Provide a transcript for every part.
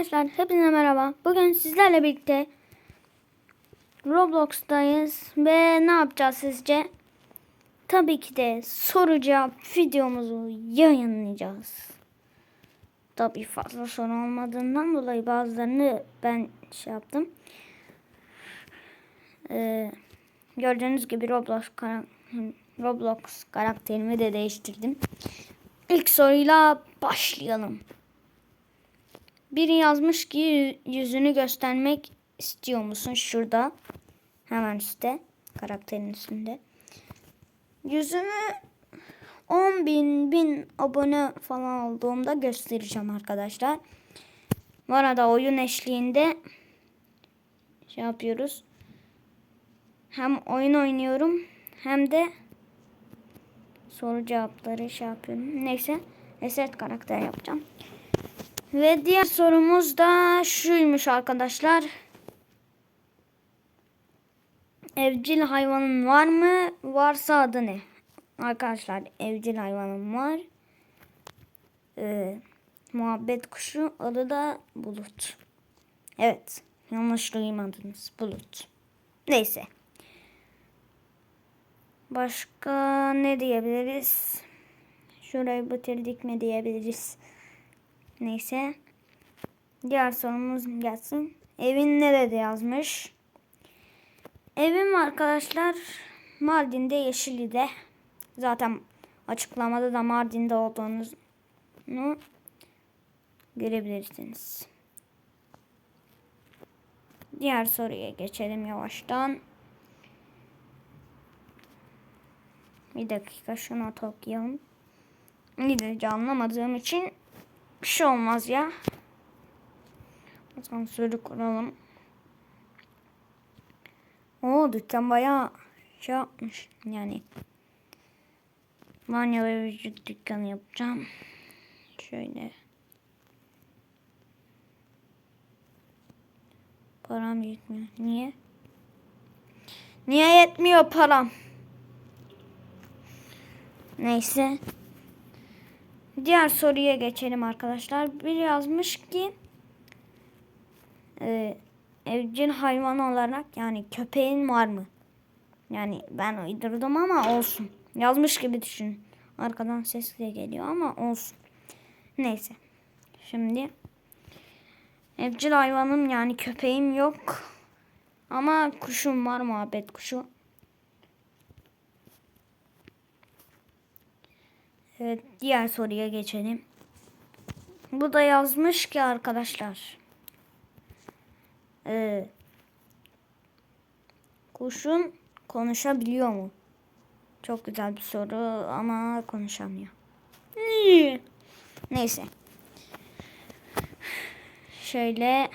Arkadaşlar hepinize merhaba. Bugün sizlerle birlikte Roblox'tayız ve ne yapacağız sizce? Tabii ki de soru cevap videomuzu yayınlayacağız. Tabii fazla soru olmadığından dolayı bazılarını ben şey yaptım. Ee, gördüğünüz gibi Roblox kara- Roblox karakterimi de değiştirdim. İlk soruyla başlayalım. Biri yazmış ki yü- yüzünü göstermek istiyor musun? Şurada. Hemen üstte. Karakterin üstünde. Yüzümü 10 bin, bin abone falan olduğumda göstereceğim arkadaşlar. Bu arada oyun eşliğinde şey yapıyoruz. Hem oyun oynuyorum hem de soru cevapları şey yapıyorum. Neyse. Reset karakter yapacağım. Ve diğer sorumuz da şuymuş arkadaşlar. Evcil hayvanın var mı? Varsa adı ne? Arkadaşlar evcil hayvanım var. Ee, muhabbet kuşu adı da Bulut. Evet. Yanlış duymadınız. Bulut. Neyse. Başka ne diyebiliriz? Şurayı bitirdik mi diyebiliriz. Neyse. Diğer sorumuz gelsin. Evin nerede yazmış? Evim arkadaşlar Mardin'de Yeşilli'de. Zaten açıklamada da Mardin'de olduğunu görebilirsiniz. Diğer soruya geçelim yavaştan. Bir dakika şunu toplayalım. İngilizce anlamadığım için bir şey olmaz ya. Asansörü kuralım. Oo dükkan bayağı şey yapmış yani. Banyo vücut dükkanı yapacağım. Şöyle. Param yetmiyor. Niye? Niye yetmiyor param? Neyse. Diğer soruya geçelim arkadaşlar. Bir yazmış ki e, evcil hayvan olarak yani köpeğin var mı? Yani ben uydurdum ama olsun. Yazmış gibi düşün. Arkadan ses de geliyor ama olsun. Neyse. Şimdi evcil hayvanım yani köpeğim yok. Ama kuşum var muhabbet kuşu. Evet, diğer soruya geçelim. Bu da yazmış ki arkadaşlar. Ee, kuşun konuşabiliyor mu? Çok güzel bir soru ama konuşamıyor. Neyse. Şöyle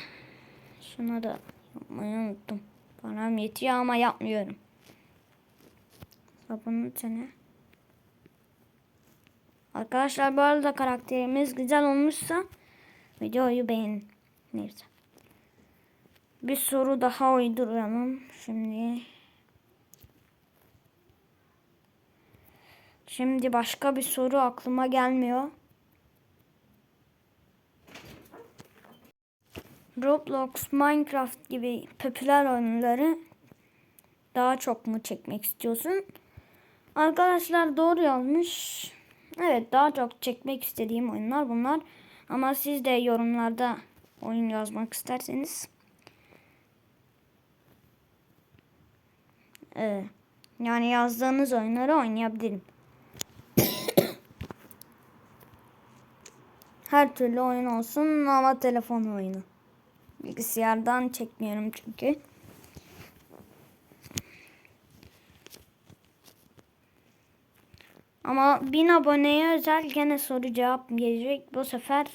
şunu da yapmayı unuttum. Param yetiyor ama yapmıyorum. Sabunun sene. Arkadaşlar bu arada karakterimiz güzel olmuşsa videoyu beğenin. Neyse. Bir soru daha uyduralım. Şimdi Şimdi başka bir soru aklıma gelmiyor. Roblox, Minecraft gibi popüler oyunları daha çok mu çekmek istiyorsun? Arkadaşlar doğru yazmış. Evet daha çok çekmek istediğim oyunlar bunlar. Ama siz de yorumlarda oyun yazmak isterseniz. Ee, yani yazdığınız oyunları oynayabilirim. Her türlü oyun olsun ama telefon oyunu. Bilgisayardan çekmiyorum çünkü. Ama 1000 aboneye özel gene soru cevap gelecek. Bu sefer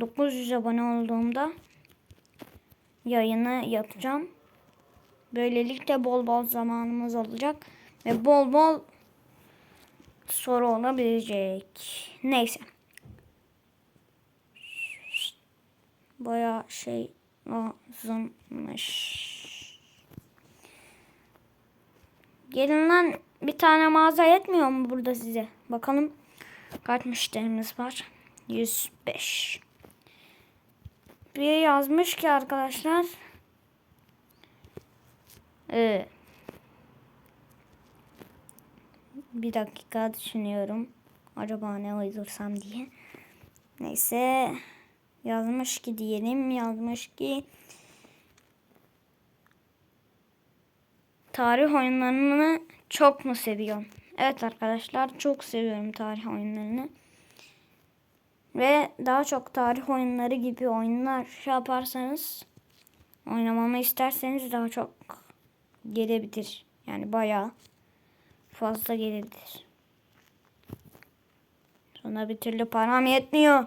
900 abone olduğumda yayını yapacağım. Böylelikle bol bol zamanımız olacak ve bol bol soru olabilecek. Neyse. Baya şey lazımmış. Gelin lan bir tane mağaza yetmiyor mu burada size? Bakalım kaç müşterimiz var? 105. biri yazmış ki arkadaşlar. Ee, bir dakika düşünüyorum. Acaba ne uydursam diye. Neyse. Yazmış ki diyelim. Yazmış ki tarih oyunlarını çok mu seviyorum? Evet arkadaşlar çok seviyorum tarih oyunlarını. Ve daha çok tarih oyunları gibi oyunlar şey yaparsanız oynamamı isterseniz daha çok gelebilir. Yani bayağı fazla gelebilir. Sonra bir türlü param yetmiyor.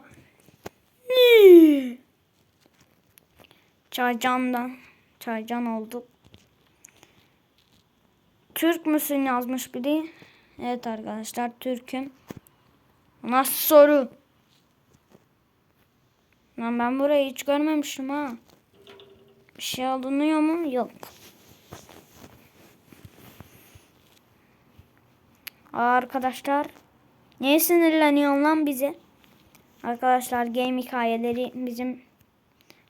Çaycan'dan. Çaycan olduk. Türk müsün yazmış biri. Evet arkadaşlar Türk'üm. Nasıl soru? Lan ben burayı hiç görmemişim ha. Bir şey alınıyor mu? Yok. Aa, arkadaşlar. Niye sinirleniyorsun lan bize? Arkadaşlar game hikayeleri bizim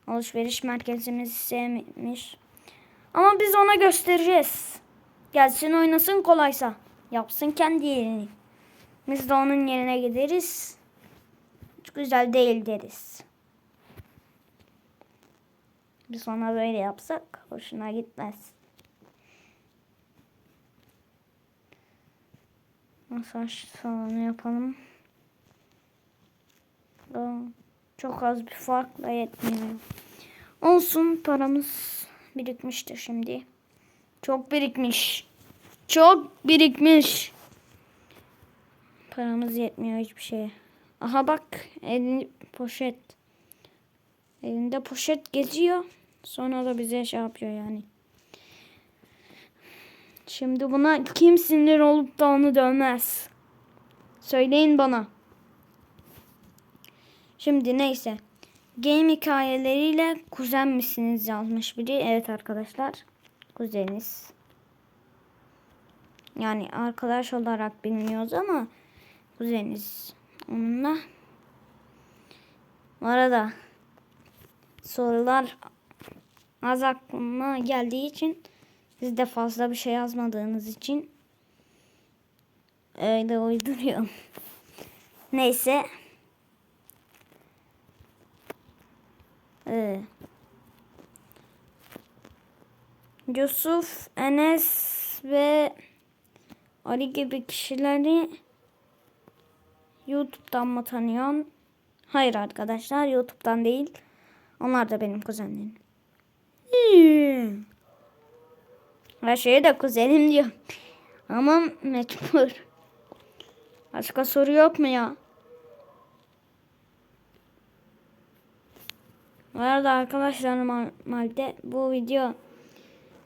alışveriş merkezimizi sevmiş. Ama biz ona göstereceğiz. Gelsin oynasın kolaysa. Yapsın kendi yerini. Biz de onun yerine gideriz. Hiç güzel değil deriz. Biz ona böyle yapsak hoşuna gitmez. Masaj salonu yapalım. Çok az bir farkla yetmiyor. Olsun paramız birikmiştir şimdi. Çok birikmiş. Çok birikmiş. Paramız yetmiyor hiçbir şeye. Aha bak elinde poşet. Elinde poşet geziyor. Sonra da bize şey yapıyor yani. Şimdi buna kim sinir olup da onu dövmez? Söyleyin bana. Şimdi neyse. Game hikayeleriyle kuzen misiniz yazmış biri. Evet arkadaşlar. Kuzeniz. Yani arkadaş olarak bilmiyoruz ama kuzeniz onunla. Bu arada sorular az aklıma geldiği için siz de fazla bir şey yazmadığınız için öyle uyduruyorum. Neyse. Ee, Yusuf, Enes ve Ali gibi kişileri YouTube'dan mı tanıyorsun? Hayır arkadaşlar YouTube'dan değil. Onlar da benim kuzenlerim. Hmm. Her şeye de kuzenim diyor. Ama mecbur. Başka soru yok mu ya? Bu arada arkadaşlar normalde bu video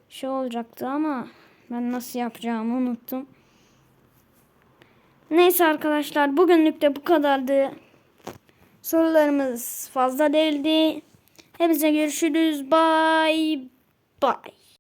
şey olacaktı ama ben nasıl yapacağımı unuttum. Neyse arkadaşlar bugünlük de bu kadardı. Sorularımız fazla değildi. Hepinize görüşürüz. Bye bye.